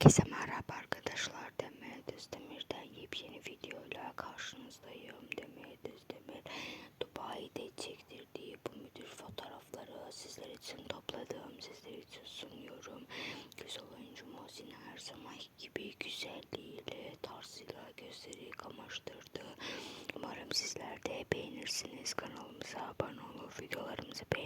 Herkese merhaba arkadaşlar. Demir Düzdemir'den yepyeni videoyla karşınızdayım. Demir Düzdemir Dubai'de çektirdiği bu müdür fotoğrafları sizler için topladım. Sizler için sunuyorum. Güzel oyuncu Muhsin her zaman gibi güzelliğiyle, tarzıyla gösteri kamaştırdı. Umarım sizler de beğenirsiniz. Kanalımıza abone olup videolarımızı beğenirseniz